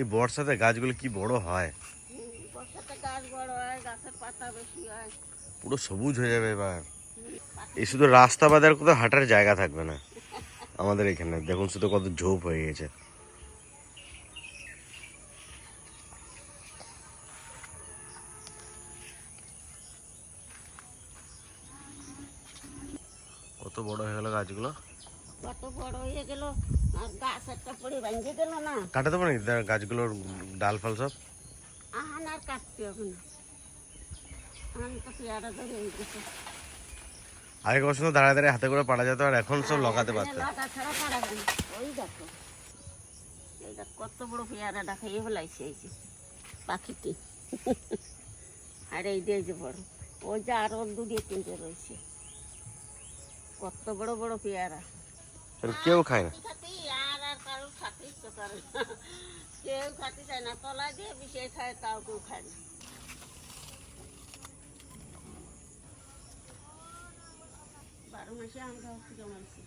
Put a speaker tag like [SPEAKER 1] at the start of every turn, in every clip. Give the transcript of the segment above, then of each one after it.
[SPEAKER 1] এই বর্ষাতে গাছগুলো কি বড় হয়?
[SPEAKER 2] বর্ষাতে গাছ বড় হয় গাছের পাতা বেশি হয়।
[SPEAKER 1] পুরো সবুজ হয়ে যাবে এবার। এই শুধু রাস্তা বাদে আর কোথাও হাঁটার জায়গা থাকবে না। আমাদের এখানে। দেখুন শুধু কত ঝোপ হয়ে গেছে। কত বড় হয়ে গেল গাছগুলো?
[SPEAKER 2] হয়ে গেল। আর গাছ একটা পড়ে ভেঙে গেল না।
[SPEAKER 1] কাটা দেবো গাছগুলোর ডাল ফাল সব?
[SPEAKER 2] আহান আর কাটতে হবে না। আহান তো পেয়ারা ধরে গেছে।
[SPEAKER 1] আগে কত সুন্দর দাঁড়ায় দাঁড়ায় হাতে করে পাড়া যেত আর এখন সব লগাতে পারতো
[SPEAKER 2] লাগা ছাড়া পারাবে ওই দেখো। এই কত বড় পেয়ারা দেখা এ হলাইছে এই যে পাখিটি। আর এই যে বড়। ওই যে আরও দুটো তিনটে রয়েছে। কত বড় বড় পেয়ারা।
[SPEAKER 1] কেউ খায় না।
[SPEAKER 2] কেউ খাতে চায় না তলা দিয়ে বিষয় খায় তাও কেউ খায় না। বারো মাসে আম জমাইছি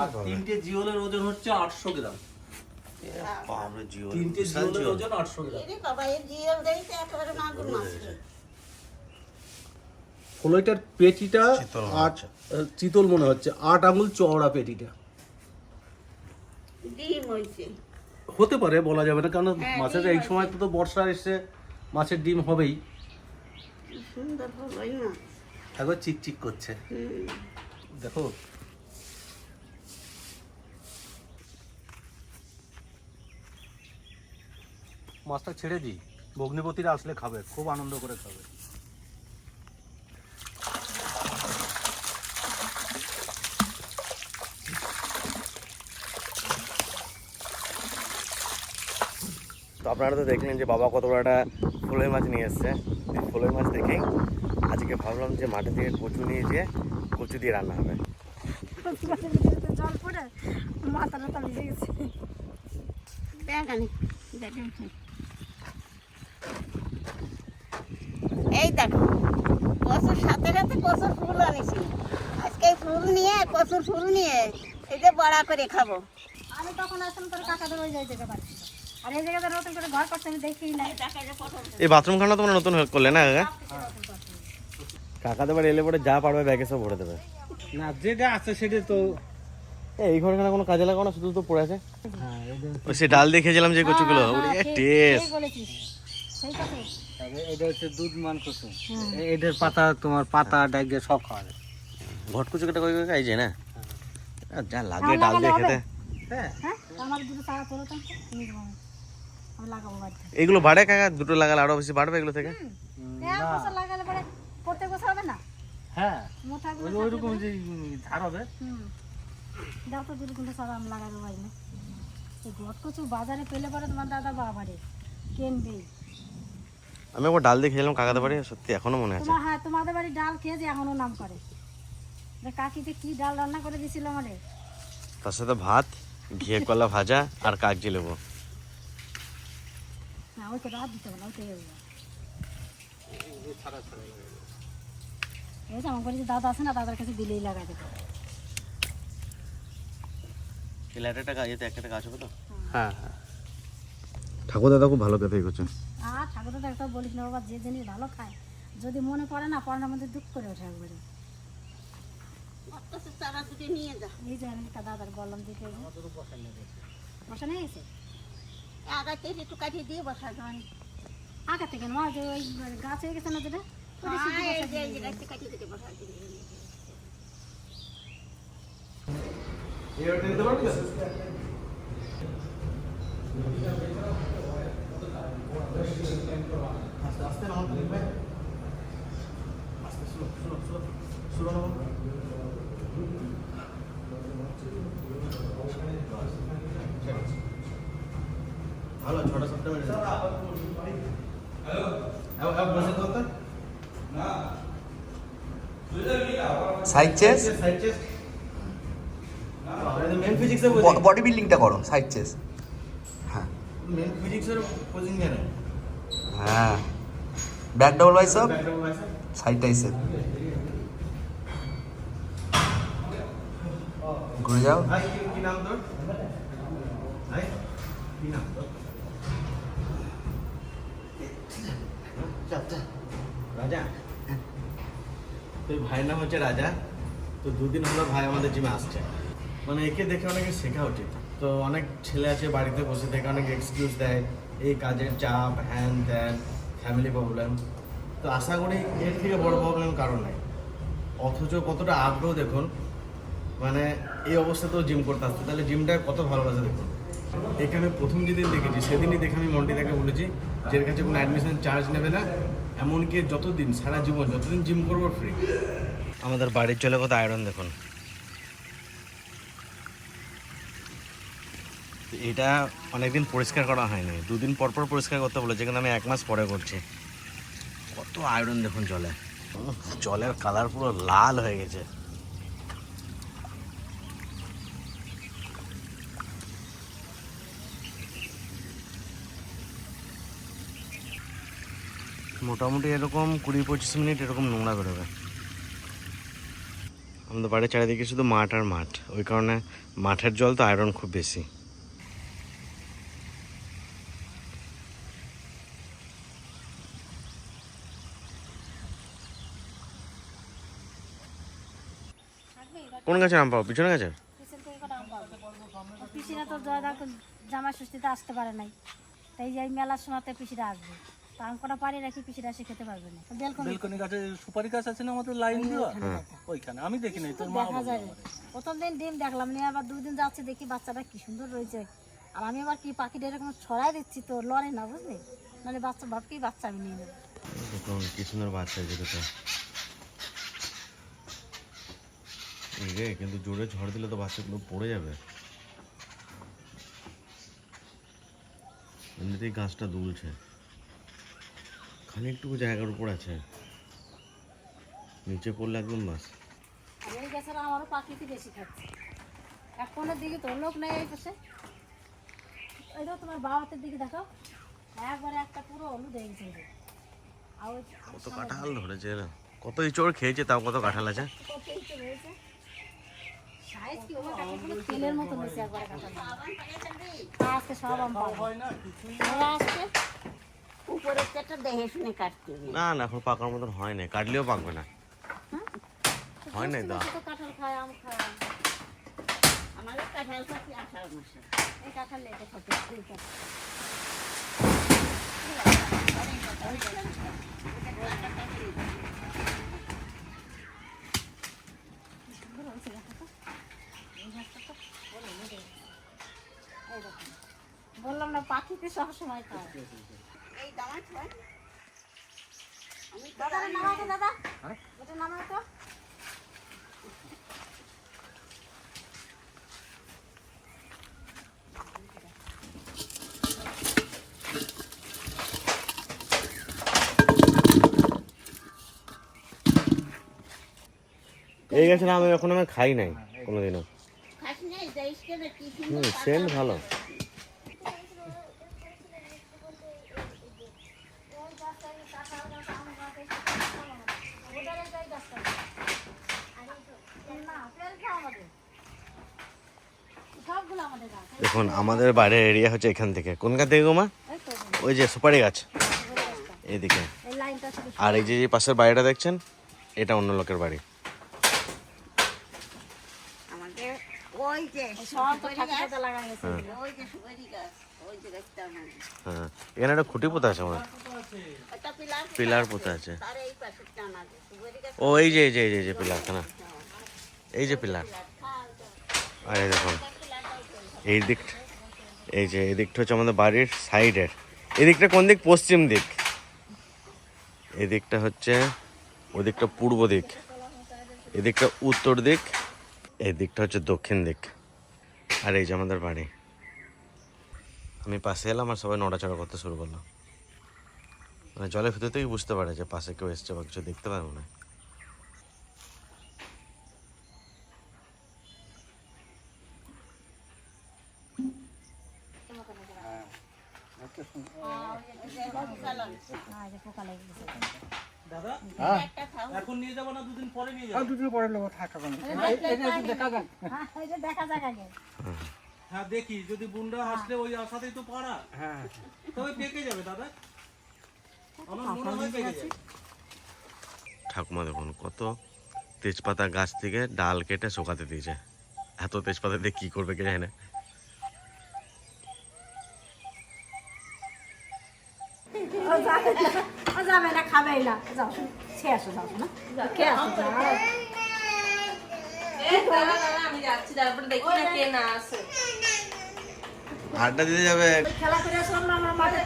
[SPEAKER 3] আর তিনটে জিওলের ওজন হচ্ছে আটশো গ্রাম। তিনটে জিওলের ওজন আটশো গ্রাম।
[SPEAKER 2] এরে বাবা এই জিও দেইতে একেবারে মাগুর মাছ। রে।
[SPEAKER 3] পেটিটা
[SPEAKER 1] চিতল
[SPEAKER 3] আট চিতল মনে হচ্ছে। আট আঙুল চওড়া পেটিটা। হতে পারে বলা যাবে না কারণ
[SPEAKER 2] হ্যাঁ,
[SPEAKER 3] মাছের এই সময় তো বর্ষা এসে মাছের ডিম হবেই। একবার চিকচিক করছে। দেখো। মাছটা ছেড়ে দিই। ভগ্নিপতিরা আসলে খাবে খুব আনন্দ করে খাবে।
[SPEAKER 1] তো আপনারা তো দেখলেন যে বাবা কত বড় একটা ফলই মাছ নিয়ে এসছে। এই ফলই মাছ দেখেই আজকে ভাবলাম যে মাঠে থেকে কচু নিয়ে যেয়ে কচু দিয়ে রান্না হবে।
[SPEAKER 4] জল পড়ে মাথাটা তা ভিজে গেছে।
[SPEAKER 2] এই দেখো কচুর সাথে সাথে কচুর ফুল আনিছি। আজকে এই ফুল নিয়ে কচুর ফুল নিয়ে এই যে বড়া করে খাব।
[SPEAKER 4] আমি তখন আসলাম তোর কাকাদের ওই যাই যেতে পারছি আর এই জায়গাতে নতুন করে ঘর করছে আমি দেখি নাই।
[SPEAKER 1] এই বাথরুম খানা তোমরা নতুন করলে না কাকা? বাড়ি এলে পরে যা পারবে ব্যাগে সব ভরে দেবে।
[SPEAKER 3] না যেটা আছে সেটা তো
[SPEAKER 1] এই ঘরখানা কোনো কাজে লাগাও না শুধু তো পড়ে আছে।
[SPEAKER 3] হ্যাঁ
[SPEAKER 1] ওই সে ডাল দিয়ে খেয়েছিলাম যে কচুগুলো
[SPEAKER 4] হ্যাঁ, ঠিক-
[SPEAKER 1] টেস্ট
[SPEAKER 4] কথা
[SPEAKER 3] এটা হচ্ছে দুধ মান কুসুম এটার পাতা তোমার পাতা ডাইগে সব খাওয়া যায়।
[SPEAKER 1] ঘট কচু কেটে কই কই খাইছে না? আর যা লাগে ডাল দিয়ে খেতে।
[SPEAKER 3] হ্যাঁ।
[SPEAKER 4] হ্যাঁ? আমার দুটো চারা তোলো তো আমি। আমি লাগাবো বাড়িতে।
[SPEAKER 1] এগুলো বাড়ে কাকা? দুটো লাগালে আরও বেশি বাড়বে এগুলো থেকে?
[SPEAKER 4] এক বছর লাগালে পরে প্রত্যেক বছর হবে না?
[SPEAKER 3] হ্যাঁ।
[SPEAKER 4] মোটাগুলো
[SPEAKER 3] ওইরকম যে ধার হবে।
[SPEAKER 4] হুম। দাও তো দুটো তিনটে চারা আমি লাগাবো পারি না এই ঘট কচু বাজারে পেলে পরে তোমার দাদা বাবারে
[SPEAKER 1] আমি একবার ডাল দিয়ে খেয়েছিলাম কাকাদের বাড়ি সত্যি এখনও মনে আছে।
[SPEAKER 4] তোমার হ্যাঁ তোমাদের বাড়ি ডাল খেয়েছে এখনও নাম করে। যে কাকিতে কি ডাল রান্না করে দিছিল আমাদের
[SPEAKER 1] তার সাথে ভাত ঘিয়ে কলা ভাজা আর কাগজি লেবু।
[SPEAKER 4] না ওই তো রাত দিতে এই যে আমার বাড়িতে দাদা আছে না দাদার কাছে দিলেই লাগাই দেবো
[SPEAKER 3] হ্যাঁ হ্যাঁ।
[SPEAKER 1] ঠাকুর দাদা খুব ভালো
[SPEAKER 4] আর ঠাকুর দাদা একটা বলিস না বাবা যে জিনিস ভালো খায় যদি মনে পড়ে না পড়ার মধ্যে দুঃখ করে ওঠে একবারে। এই যে দাদার বললাম দেখে বসা নিয়ে গেছে?
[SPEAKER 2] আগাতে একটু কাটিয়ে দিয়ে বসা যান
[SPEAKER 4] আগা থেকে নয় যে ওই গাছ হয়ে গেছে না যেটা?
[SPEAKER 2] হ্যাঁ,
[SPEAKER 4] বসা
[SPEAKER 2] যে
[SPEAKER 4] দিয়ে
[SPEAKER 2] এই যে
[SPEAKER 4] দিলাম।
[SPEAKER 2] গাছটা কাটিয়ে দিতে বসা দিয়ে
[SPEAKER 1] ভালো ছটা সাতটা মিনিট
[SPEAKER 5] সাইড চেস
[SPEAKER 1] মেন ফিজিক্সে
[SPEAKER 5] বডি বিল্ডিংটা করো সাইড চেস হ্যাঁ।
[SPEAKER 1] মেন ফিজিক্সের কোচিং দেয়
[SPEAKER 5] হ্যাঁ। Back double bicep side tricep ঘুরে যাও
[SPEAKER 1] ভাই কি নাম তোর? রাজা? তো ভাইয়ের নাম হচ্ছে রাজা। তো দুদিন হলো ভাই আমাদের জিমে আসছে। মানে একে দেখে অনেকে শেখা উচিত। তো অনেক ছেলে আছে বাড়িতে বসে থেকে অনেক এক্সকিউজ দেয়। এই কাজের চাপ হ্যান ত্যান ফ্যামিলি প্রবলেম তো আশা করি এর থেকে বড় প্রবলেম কারণ নেই। অথচ কতটা আগ্রহ দেখুন। মানে এই অবস্থাতেও জিম করতে আসছে। তাহলে জিমটা কত ভালোবাসে দেখুন। আমি প্রথম যেদিন দেখেছি, সেদিনই দেখে আমি মন্টিদাকে বলেছি যে এর কাছে কোনো অ্যাডমিশন চার্জ নেবে না, এমনকি যতদিন, সারা জীবন, যতদিন জিম করব ফ্রি আমাদের বাড়ির চলে কত আয়রন দেখুন। এটা অনেকদিন পরিষ্কার করা হয়নি, দুদিন পর পর পরিষ্কার করতে বলেছে, কিন্তু আমি এক মাস পরে করছি। কত আয়রন দেখুন জলে। জলের কালার পুরো লাল হয়ে গেছে। মোটামুটি এরকম কুড়ি পঁচিশ মিনিট এরকম নোংরা বেরোবে। আমাদের বাড়ির চারিদিকে শুধু মাঠ আর মাঠ। ওই কারণে মাঠের জল তো আয়রন খুব বেশি। কোন গাছের আম পাবো? পিছনে গাছের?
[SPEAKER 4] পিসিরা তো জামা ষষ্ঠীতে আসতে পারে নাই। তাই যে মেলার সময়তে পিসিরা আসবে। তা আম কটা পারি রাখি পিসিরা এসে খেতে পারবে না। বেলকনি
[SPEAKER 3] বেলকনি গাছে সুপারি গাছ আছে না আমাদের লাইন দেওয়া? ওইখানে। আমি দেখি নাই তোর মা
[SPEAKER 4] দেখা যায়। প্রথম দিন ডিম দেখলাম নিয়ে আবার দুই দিন যাচ্ছে দেখি বাচ্চাটা কি সুন্দর রয়েছে। আর আমি আবার কি পাখিটা এরকম ছড়াই দিচ্ছি তো লড়ে না বুঝলি? মানে বাচ্চা ভাবকেই বাচ্চা আমি নিয়ে নেব।
[SPEAKER 1] কি সুন্দর বাচ্চা হয়েছে দুটো রে কিন্তু জোরে ঝড় দিলে তো বাচ্চাগুলো পড়ে যাবে। এমনিতেই গাছটা দুলছে। খানিকটুকু জায়গার উপর আছে। নিচে পড়লে একদম
[SPEAKER 4] আর এই গাছের আমারও পাখিতে বেশি খাচ্ছে। এক কোণের দিকে তো লোক নেই এই পাশে। ওই তো তোমার বাবাতের দিকে দেখো একবারে একটা পুরো হলুদ হয়ে গেছে আর
[SPEAKER 1] কত কাঁঠাল ধরেছে এরা। কত ইঁচড় খেয়েছে তাও কত কাঁঠাল আছে।
[SPEAKER 4] তেলের মতো আজকে সব আম
[SPEAKER 2] উপরের চেটা দেখে শুনে কাটতে হবে।
[SPEAKER 1] না না এখন পাকার মতন হয় না কাটলেও পাকবে না। হয়? নাই তো
[SPEAKER 4] তো কাঁঠাল খায় আম খায়।
[SPEAKER 2] আমাদের কাঁঠাল পাখি আষাঢ় মাসে।
[SPEAKER 4] এই কাঁঠাল লেগে হয়ে দেখো। বললাম না পাখিতে সব সময় খায়।
[SPEAKER 2] এই আমি
[SPEAKER 4] দাদা তো দাদা। এটা তো।
[SPEAKER 1] এই গাছের আম এখন আমি খাই নাই কোনোদিনও।
[SPEAKER 2] খাস নেই যাইস কেন কি
[SPEAKER 1] হুম সেন্ট ভালো
[SPEAKER 4] সবগুলো আমাদের গাছ
[SPEAKER 1] দেখুন আমাদের বাইরের এরিয়া হচ্ছে এখান থেকে। কোন গাছ থেকে গোমা ওই যে সুপারি গাছ।
[SPEAKER 4] শুধু
[SPEAKER 1] আর এই যে যে পাশের বাড়িটা দেখছেন এটা অন্য লোকের বাড়ি
[SPEAKER 2] আমাদের ওই যে
[SPEAKER 4] সব তো
[SPEAKER 2] সুপারি
[SPEAKER 4] ঠাকুর
[SPEAKER 2] গাছ,
[SPEAKER 4] পাতা লাগা গেছে
[SPEAKER 2] ওই যে সুপারি গাছ ওই যে গাছটা আমাদের
[SPEAKER 1] হ্যাঁ। এখানে একটা খুঁটি পোতা আছে আমার
[SPEAKER 2] পিলার
[SPEAKER 1] পোতা আছে। ও, এই যে এই যে এই যে এই যে পিলারটা না? এই যে পিলার। আর দেখুন, এই দিকটা এই যে, এই দিকটা হচ্ছে আমাদের বাড়ির সাইডের। এই দিকটা কোন দিক? পশ্চিম দিক। এদিকটা হচ্ছে, ওই দিকটা পূর্ব দিক। এদিকটা উত্তর দিক। এই দিকটা হচ্ছে দক্ষিণ দিক। আর এই যে আমাদের বাড়ি। আমি পাশে এলাম আর সবাই নড়াচড়া করতে শুরু করল। মানে জলের ভিতর থেকেই বুঝতে পারে যে পাশে কেউ এসছে বা কিছু দেখতে পারে না। হয়।
[SPEAKER 4] পোকা লেগে
[SPEAKER 3] দাদা? এখন নিয়ে যাব না দুদিন পরে নিয়ে যাব।
[SPEAKER 4] হ্যাঁ এই যে দেখা যাক আগে।
[SPEAKER 3] হ্যাঁ দেখি যদি বুনরা হাসলে ওই আশাতেই তো পারা হ্যাঁ। তবে পেকে যাবে দাদা। আমার মনে হয় পেকে যাবে।
[SPEAKER 1] ঠাকুমা দেখুন কত তেজপাতা গাছ থেকে ডাল কেটে শোকাতে দিয়েছে। এত তেজপাতা দিয়ে কি করবে কে জানে? না
[SPEAKER 4] যাও না কে আসো যাও
[SPEAKER 6] আমি যাচ্ছি তারপরে দেখি না কে না আসে
[SPEAKER 1] আড্ডা দিতে যাবে
[SPEAKER 4] খেলা করে শুনলো আমরা মাঠে।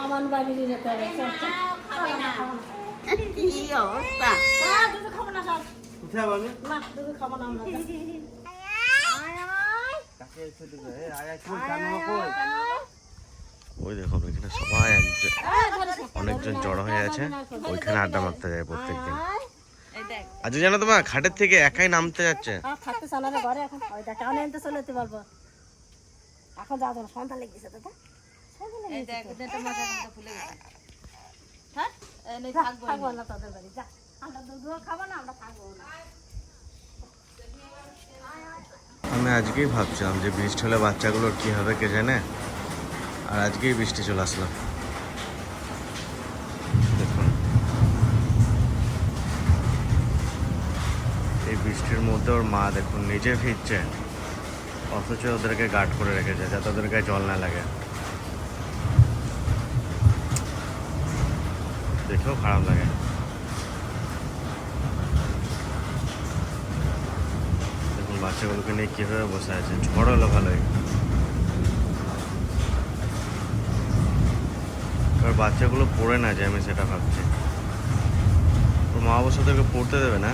[SPEAKER 4] আমার বাড়ি যেতে হবে। খাবে খাব।
[SPEAKER 2] কি অবস্থা
[SPEAKER 4] দুধ খাব না,
[SPEAKER 1] পাবে
[SPEAKER 4] না, দুধ খাব না আমরা।
[SPEAKER 1] ওই দেখুন ওইখানে সবাই একজন অনেকজন জড়ো হয়ে আছে। ওইখানে আড্ডা মারতে যায় প্রত্যেকদিন।
[SPEAKER 4] আয়,
[SPEAKER 6] এই দেখ।
[SPEAKER 1] আজ জানো তোমার খাটের থেকে একাই নামতে যাচ্ছে।
[SPEAKER 4] থাকতে চাও না রে ঘরে এখন। ওই দেখ আমি আনতে চলে যেতে বলব এখন যাও তো সন্ধ্যা লেগেছে দাদা সন্ধ্যা
[SPEAKER 6] এই
[SPEAKER 4] লেগেছে
[SPEAKER 6] মজা কিন্তু ভুলে গেছে। হ্যাঁ থাকব
[SPEAKER 4] না তোদের বাড়ি যা। আমরা দুধও খাব না আমরা থাকব না।
[SPEAKER 1] আমি আজকেই ভাবছিলাম যে বৃষ্টি হলে বাচ্চাগুলোর কি হবে কে জানে? আর আজকেই বৃষ্টি চলে আসলো। দেখুন। এই বৃষ্টির মধ্যে ওর মা দেখুন, নিজে ভিজছে। অথচ ওদেরকে গার্ড করে রেখেছে, যাতে ওদের গায়ে জল না লাগে। দেখেও খারাপ লাগে দেখুন বাচ্চাগুলোকে নিয়ে কীভাবে বসে আছে ঝড় হলো ভালোই। এবার বাচ্চাগুলো পড়ে না যায় আমি সেটা ভাবছি। ওর মা অবশ্য তোকে পড়তে দেবে না?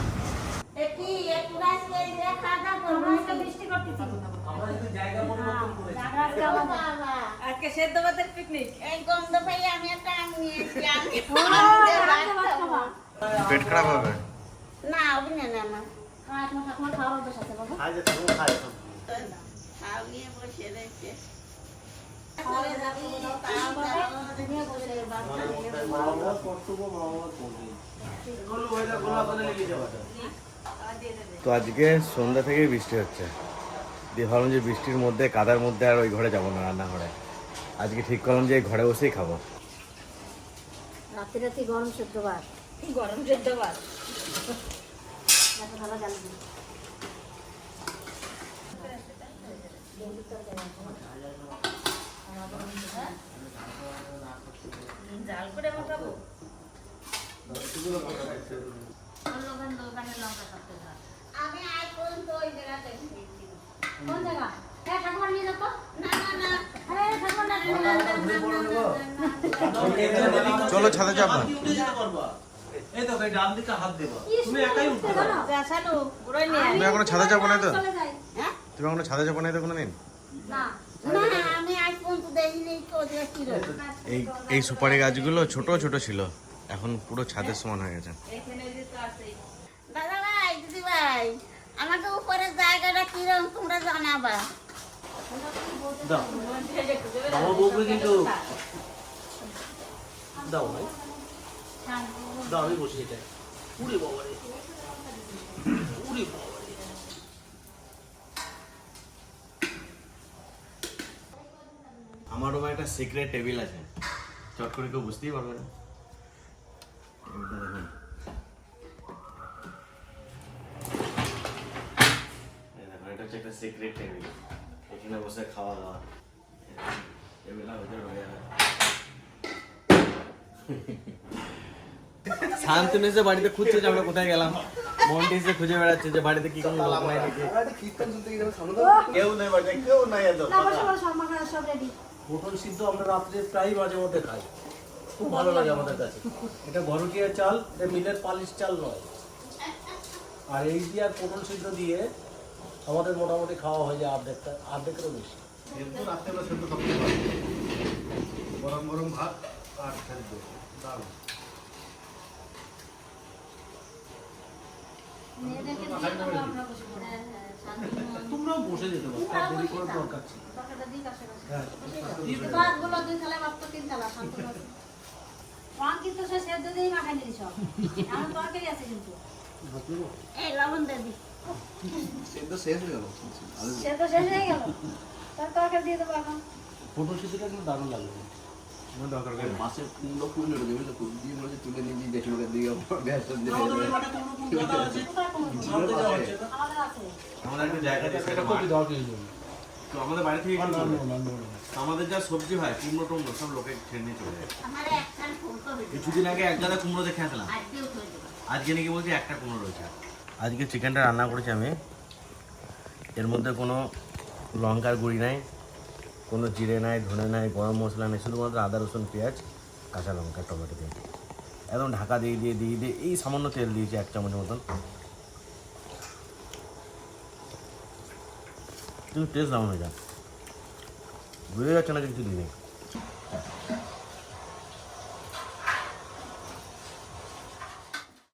[SPEAKER 2] আজকে
[SPEAKER 6] সেদ্ধ ভাতের পিকনিক
[SPEAKER 2] আমি একটা আম নিয়েছি আমি
[SPEAKER 4] না।
[SPEAKER 1] পেট খারাপ হবে?
[SPEAKER 2] না অভিনয় না আমার
[SPEAKER 1] তো আজকে সন্ধ্যা থেকেই বৃষ্টি হচ্ছে। দিয়ে ভাবলাম যে বৃষ্টির মধ্যে কাদার মধ্যে আর ওই ঘরে যাব না রান্নাঘরে। আজকে ঠিক করলাম যে এই ঘরে বসেই খাব।
[SPEAKER 4] রাতে রাতে গরম সেদ্ধ ভাত
[SPEAKER 6] গরম সেদ্ধ ভাত
[SPEAKER 4] ভালো জানি।
[SPEAKER 6] জাল করে মাখাবো
[SPEAKER 2] আমি আজ পর্যন্ত ওই জায়গাতে খেয়েছি।
[SPEAKER 4] কোন জায়গা? হ্যাঁ ঠাকুমার নিয়ে যেত
[SPEAKER 2] না না না।
[SPEAKER 4] হ্যাঁ ঠাকুমার না
[SPEAKER 1] চলো ছাদে যাব।
[SPEAKER 3] এই তো এই ডান দিকে হাত দেবা। তুমি একাই উঠতে পারো।
[SPEAKER 6] জাসালু পুরোই নিয়ে
[SPEAKER 1] তুমি এখনও ছাদে যাব না তো?
[SPEAKER 4] চলে যাই।
[SPEAKER 2] হ্যাঁ?
[SPEAKER 1] তুমি এখনও ছাদে যাব না তো কোনোদিন?
[SPEAKER 4] না।
[SPEAKER 2] না আমি আজ পর্যন্ত দেখিনি তো যে কীরকম
[SPEAKER 1] এই এই সুপারি গাছগুলো ছোট ছোট ছিল। এখন পুরো ছাদের সমান হয়ে গেছে।
[SPEAKER 6] এখানে যে তো আছেই
[SPEAKER 2] দাদা ভাই দিদি ভাই আমাকে উপরের জায়গাটা কীরকম তোমরা জানাবা।
[SPEAKER 3] দাও। বউকে কিন্তু দাও। ভাই দাও আমি বসি এটা উড়ে বাবা রে উড়ে বাবা
[SPEAKER 1] আমার একটা সিক্রেট টেবিল আছে। চট করে কেউ বুঝতেই পারবে না। এটা হচ্ছে একটা সিক্রেট টেবিল এখানে বসে খাওয়া দাওয়া। যাবে শান্তনু এসে বাড়িতে খুঁজছে যে আমরা কোথায় গেলাম মন্টি এসে খুঁজে বেড়াচ্ছে যে বাড়িতে কি কোনো লোক নাই নাকি। কেউ নেই বাড়িতে কেউ নাই একদম
[SPEAKER 3] সিদ্ধ আমরা রাত্রে প্রায় মাঝে মধ্যে খাই। খুব ভালো লাগে আমাদের কাছে। এটা ঘরটিয়া চাল এটা মিলের পালিশ চাল নয়। আর এই দিয়ে আর পটল সিদ্ধ দিয়ে আমাদের মোটামুটি খাওয়া হয়ে যায় অর্ধেকটা অর্ধেকেরও বেশি।
[SPEAKER 7] গরম গরম ভাত আর সেদ্ধ ডাল
[SPEAKER 4] মেয়েদেরকে দিয়ে তারপর আমরা বসে পড়ি। হ্যাঁ, হ্যাঁ, শান্তি
[SPEAKER 3] তোমরাও বসে যেতে পারো দেরি করার দরকার ছিল। হ্যাঁ
[SPEAKER 4] শান্ত রং কিন্তু
[SPEAKER 5] হয়ে
[SPEAKER 4] হয়ে
[SPEAKER 3] দারুণ লাগবে
[SPEAKER 5] মাছের কুমড়ো কুমড়ো রয়েছে বুঝলো দিয়ে মনে হচ্ছে তুলে নিয়ে।
[SPEAKER 4] আমাদের
[SPEAKER 1] একটা জায়গা তো আমাদের বাড়ি থেকে আমাদের যা সবজি হয় কুমড়ো টুমড়ো সব লোকে ছেড়ে নিয়ে চলে যায়। কিছুদিন আগে এক কুমড়ো দেখে আসলাম
[SPEAKER 2] আজকে
[SPEAKER 1] আজকে নাকি বলছি একটা কুমড়ো রয়েছে। আজকে চিকেনটা রান্না করেছি আমি। এর মধ্যে কোনো লঙ্কার গুঁড়ি নাই। কোনো জিরে নাই, ধনে নাই, গরম মশলা নেই, শুধুমাত্র আদা, রসুন, পেঁয়াজ, কাঁচা লঙ্কা, টমেটো দিয়ে। একদম ঢাকা দিয়ে দিয়ে দিয়ে দিয়ে, এই সামান্য তেল দিয়েছি এক চামচের মতন। কিন্তু টেস্ট দাম হয়ে যায়। বুঝে যাচ্ছে না কিছু দিই নেই